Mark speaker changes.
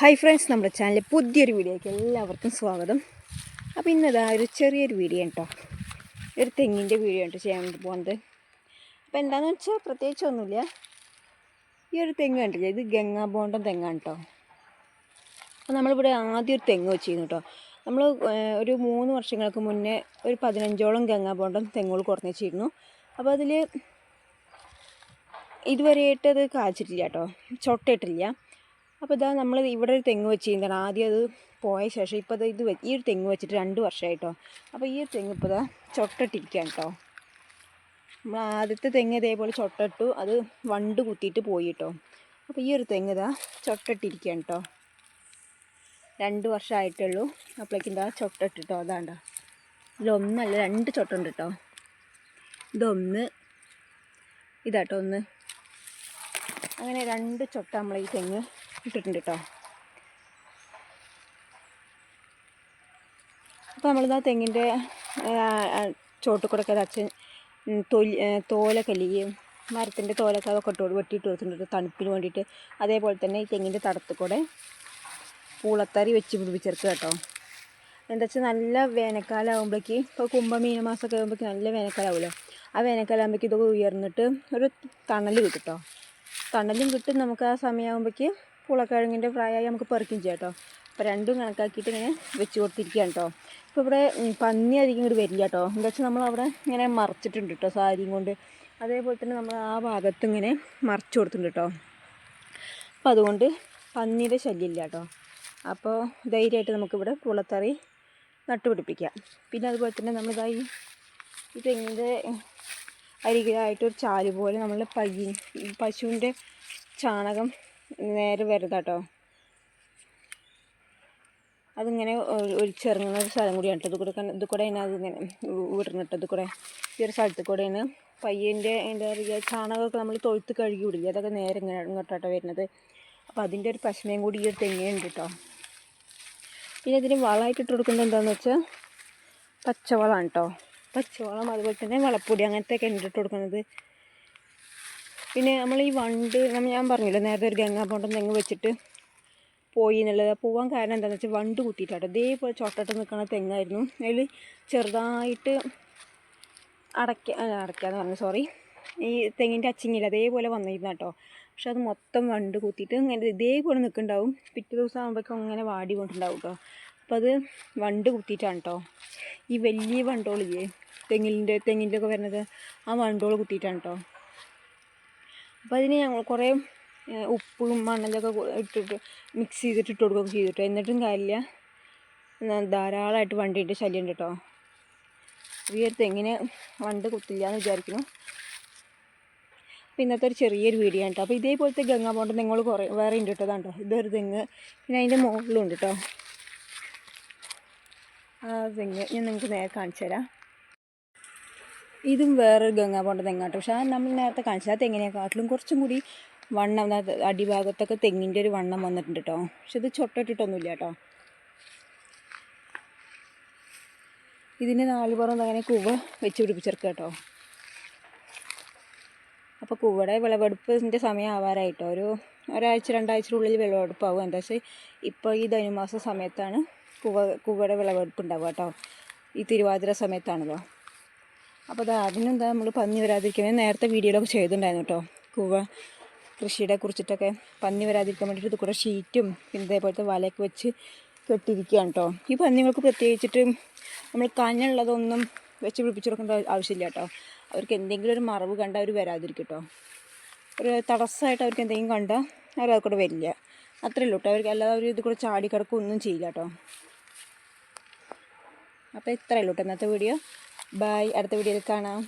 Speaker 1: Hi friends നമ്മുടെ ചാനലിൽ പുതിയൊരു വീഡിയോയ്ക്ക് എല്ലാവർക്കും സ്വാഗതം. അപ്പോൾ ഇന്നതാ ഒരു ചെറിയൊരു വീഡിയോ കേട്ടോ ഒരു തെങ്ങിന്റെ വീഡിയോ ഉണ്ട് ചെയ്യാൻ പോകുന്നത് അപ്പോൾ എന്താണെന്ന് വെച്ചാൽ പ്രത്യേകിച്ച് ഒന്നുമില്ല. ഈ ഒരു തെങ്ങ് കണ്ടില്ലേ? ഇത് ഗംഗാ ബോണ്ടം തെങ്ങാണ് കേട്ടോ അപ്പോൾ നമ്മളിവിടെ ആദ്യം ഒരു തെങ്ങ് വെച്ചിരുന്നു കേട്ടോ നമ്മൾ ഒരു മൂന്ന് വർഷങ്ങൾക്ക് മുന്നേ ഒരു പതിനഞ്ചോളം ഗംഗാബോണ്ടം തെങ്ങുകൾ കുറഞ്ഞ് വെച്ചിരുന്നു അപ്പോൾ അതിൽ ഇതുവരെയായിട്ട് അത് കാച്ചിട്ടില്ല കേട്ടോ ചൊട്ടയിട്ടില്ല. അപ്പോൾ ഇതാ നമ്മൾ ഇവിടെ ഒരു തെങ്ങ് വെച്ചിരുന്നതാണ് ആദ്യം അത് പോയ ശേഷം ഇപ്പോൾ അത് ഇത് ഈ ഒരു തെങ്ങ് വെച്ചിട്ട് രണ്ട് വർഷമായിട്ടോ അപ്പോൾ ഈ ഒരു തെങ്ങ് ഇപ്പോൾ ഇതാ ചൊട്ടട്ടിരിക്കുകയാണ് കേട്ടോ. നമ്മൾ ആദ്യത്തെ തെങ്ങ് ഇതേപോലെ ചൊട്ടട്ടു അത് വണ്ട് കുത്തിയിട്ട് പോയി കേട്ടോ അപ്പോൾ ഈ ഒരു തെങ്ങ് ഇതാ ചൊട്ടട്ടിരിക്കുകയാണ് കേട്ടോ. രണ്ട് വർഷമായിട്ടുള്ളൂ അപ്പോഴേക്കും ഇതാ ചൊട്ടട്ടിട്ടോ അതാണ്ടോ ഇതിലൊന്നല്ല രണ്ട് ചൊട്ടുണ്ട് കേട്ടോ ഇതൊന്ന് ഇതാട്ടോ ഒന്ന്. അങ്ങനെ രണ്ട് ചൊട്ട നമ്മൾ ഈ തെങ്ങ് ഇട്ടിട്ടുണ്ട് കേട്ടോ അപ്പോൾ നമ്മളിതാ തെങ്ങിന്റെ ചോട്ടിൽ കൂടെ അച്ഛൻ തൊലി തോലൊക്കെ അല്ലെങ്കിൽ മരത്തിന്റെ തോലൊക്കെ അതൊക്കെ ഇട്ട് വെട്ടിയിട്ട് കൊടുത്തിട്ടുണ്ട്. തണുപ്പിന് വേണ്ടിയിട്ട്. അതേപോലെ തന്നെ ഈ തെങ്ങിന്റെ തടത്ത് കൂടെ പൂളത്തറി വെച്ച് പിടിപ്പിച്ചെടുക്കുക കേട്ടോ. എന്താ വെച്ചാൽ നല്ല വേനൽക്കാലം ആകുമ്പോഴേക്ക് ഇപ്പോൾ കുംഭ മീനമാസമൊക്കെ ആകുമ്പോഴേക്ക് നല്ല വേനൽക്കാലമാവുമല്ലോ ആ വേനൽക്കാലം ഇതൊക്കെ ഉയർന്നിട്ട് ഒരു തണൽ കിട്ടും കേട്ടോ. തണലും കിട്ടും നമുക്ക് ആ സമയമാകുമ്പോഴേക്ക് പുളക്കിഴങ്ങിന്റെ പ്രായമായി നമുക്ക് പെറുക്കും ചെയ്യാം കേട്ടോ. അപ്പോൾ രണ്ടും കണക്കാക്കിയിട്ട് ഇങ്ങനെ വെച്ച് കൊടുത്തിരിക്കുകയാണ് കേട്ടോ. ഇപ്പോൾ ഇവിടെ പന്നി അധികം ഇങ്ങോട്ട് വരില്ല കേട്ടോ. എന്താ വെച്ചാൽ നമ്മളവിടെ ഇങ്ങനെ മറച്ചിട്ടുണ്ട് കേട്ടോ സാരിയും കൊണ്ട്. അതേപോലെ തന്നെ നമ്മൾ ആ ഭാഗത്ത് ഇങ്ങനെ മറച്ചു കൊടുത്തിട്ടുണ്ട് കേട്ടോ. അപ്പോൾ അതുകൊണ്ട് പന്നിയുടെ ശല്യമില്ല കേട്ടോ. അപ്പോൾ ധൈര്യമായിട്ട് നമുക്കിവിടെ പുളത്തറി നട്ടുപിടിപ്പിക്കാം. പിന്നെ അതുപോലെ തന്നെ നമ്മളിതായി ഈ തെങ്ങിന്റെ അരികിലായിട്ടൊരു ചാൽ പോലെ നമ്മൾ പയ്യ പശുവിന്റെ ചാണകം നേരെ വരുതാട്ടോ അതിങ്ങനെ ഒലിച്ചിറങ്ങുന്ന ഒരു സ്ഥലം കൂടിയാണ് ഇത് കൂടെ ഇത് കൂടെയാണ് അതിങ്ങനെ വിടണിട്ട് ഇത് കൂടെ ഈ ഒരു സ്ഥലത്ത് കൂടെയാണ് പയ്യന്റെ എന്താ പറയുക ചാണകമൊക്കെ നമ്മൾ തൊഴുത്ത് കഴുകി വിടില്ല? അതൊക്കെ നേരെ ഇങ്ങനെ ഇങ്ങോട്ടാട്ടോ വരുന്നത്. അപ്പോൾ അതിന്റെ ഒരു പശമയും കൂടി ഈ ഒരു തെങ്ങിനുണ്ട് കേട്ടോ. പിന്നെ ഇതിന് വളമായിട്ട് ഇട്ട് കൊടുക്കുന്നത് എന്താണെന്ന് വെച്ചാൽ പച്ചവളമാണ് കേട്ടോ. പച്ചവളം അതുപോലെ തന്നെ വളപ്പൊടി അങ്ങനത്തെ ഒക്കെ ഇട്ട് കൊടുക്കുന്നത്. പിന്നെ നമ്മൾ ഈ വണ്ട് ഞാൻ പറഞ്ഞില്ല നേരത്തെ ഒരു ഗംഗാപോണ്ടം തെങ്ങ് വെച്ചിട്ട് പോയി എന്നുള്ളത്. പോകാൻ കാരണം എന്താണെന്ന് വെച്ചാൽ വണ്ട് കുത്തിയിട്ടാട്ടോ. ഇതേപോലെ ചോട്ടട്ട് നിൽക്കുന്ന തെങ്ങായിരുന്നു. അതിൽ ചെറുതായിട്ട് അടയ്ക്ക അടയ്ക്കാന്ന് പറഞ്ഞു സോറി. ഈ തെങ്ങിന്റെ അച്ചിങ്ങില്ല അതേപോലെ വന്നിരുന്നു കേട്ടോ പക്ഷെ അത് മൊത്തം വണ്ട് കുത്തിയിട്ട് ഇങ്ങനെ ഇതേപോലെ നിൽക്കുന്നുണ്ടാവും പിറ്റേ ദിവസം ആകുമ്പോഴേക്കും അങ്ങനെ വാടി കൊണ്ടുണ്ടാവും കേട്ടോ അപ്പോൾ അത് വണ്ട് കുത്തിയിട്ടാണ് കേട്ടോ ഈ വലിയ വണ്ടോളില്ലേ തെങ്ങിന്റെ തെങ്ങിന്റെ ഒക്കെ വരുന്നത് ആ വണ്ടോൾ കുത്തിയിട്ടാണ് കേട്ടോ അപ്പോൾ അതിന് ഞങ്ങൾ കുറേ ഉപ്പും മണലൊക്കെ ഇട്ടിട്ട് മിക്സ് ചെയ്തിട്ട് ഇട്ട് കൊടുക്കുകയൊക്കെ ചെയ്തിട്ടോ. എന്നിട്ടും കാര്യമില്ല. ധാരാളമായിട്ട് വണ്ടിയിട്ട് ശല്യം ഉണ്ട് കേട്ടോ ഈ ഒരു തെങ്ങിന് വണ്ട് കുത്തില്ല എന്ന് വിചാരിക്കുന്നു. അപ്പോൾ ഇന്നത്തെ ഒരു ചെറിയൊരു വീഡിയോ ആണ് കേട്ടോ അപ്പോൾ ഇതേപോലത്തെ ഗംഗാ പോണ്ട നിങ്ങൾ കുറേ വേറെ ഉണ്ട് കേട്ടോ അതാണ്ടോ ഇതൊരു തെങ്ങ് പിന്നെ അതിന്റെ മുകളിലും ഉണ്ട് കേട്ടോ ആ തെങ്ങ് ഞാൻ നിങ്ങൾക്ക് നേരെ കാണിച്ചു തരാം ഇതും വേറൊരു ഗംഗാ പോണ്ട തെങ്ങാട്ടോ. പക്ഷെ അത് നമ്മൾ നേരത്തെ കാണിച്ചത് ആ തെങ്ങിനെക്കാട്ടിലും കുറച്ചും കൂടി വണ്ണം അടിഭാഗത്തൊക്കെ തെങ്ങിന്റെ ഒരു വണ്ണം വന്നിട്ടുണ്ട് കേട്ടോ പക്ഷെ ഇത് ചൊട്ടിട്ടിട്ടൊന്നുമില്ല കേട്ടോ ഇതിന്റെ നാല് പുറം അങ്ങനെ കുവ വെച്ച് പിടിപ്പിച്ചെടുക്കുക കേട്ടോ അപ്പോൾ കുവയുടെ വിളവെടുപ്പിന്റെ സമയം ആവാറായിട്ടോ ഒരു ഒരാഴ്ച രണ്ടാഴ്ചയുടെ വിളവെടുപ്പാവും. എന്താ വെച്ചാൽ ഇപ്പോൾ ഈ ധനുമാസ സമയത്താണ് കുവ കുവയുടെ വിളവെടുപ്പ് ഉണ്ടാവുക കേട്ടോ ഈ തിരുവാതിര സമയത്താണല്ലോ. അപ്പോൾ അത് അതിനെന്താ നമ്മൾ പന്നി വരാതിരിക്കാൻ വേണ്ടി നേരത്തെ വീഡിയോയിലൊക്കെ ചെയ്തിട്ടുണ്ടായിരുന്നു കേട്ടോ. കൂവ കൃഷിയുടെ കുറിച്ചിട്ടൊക്കെ പന്നി വരാതിരിക്കാൻ വേണ്ടിയിട്ട് കുറേ ഷീറ്റും പിന്നെ ഇതേപോലത്തെ വലയൊക്കെ വെച്ച് കെട്ടിയിരിക്കുകയാണ് കേട്ടോ. ഈ പന്നികൾക്ക് പ്രത്യേകിച്ചിട്ട് നമ്മൾ കഞ്ഞുള്ളതൊന്നും വെച്ച് പിടിപ്പിച്ചു കൊടുക്കേണ്ട ആവശ്യമില്ല കേട്ടോ. അവർക്ക് എന്തെങ്കിലും ഒരു മറവ് കണ്ടാൽ അവർ വരാതിരിക്കും കേട്ടോ. ഒരു തടസ്സമായിട്ട് അവർക്ക് എന്തെങ്കിലും കണ്ടാൽ അവർ അത് കൂടെ വരില്ല. അത്രയേ ഉള്ളൂ കേട്ടോ. അവർക്ക് അല്ലാതെ അവർ ഇത് കൂടെ ചാടി ചെയ്യില്ല കേട്ടോ. അപ്പോൾ ഇത്രയേ ഉള്ളൂ കേട്ടോ ഇന്നത്തെ വീഡിയോ. ബൈ അടുത്ത വീഡിയോയിൽ കാണാം.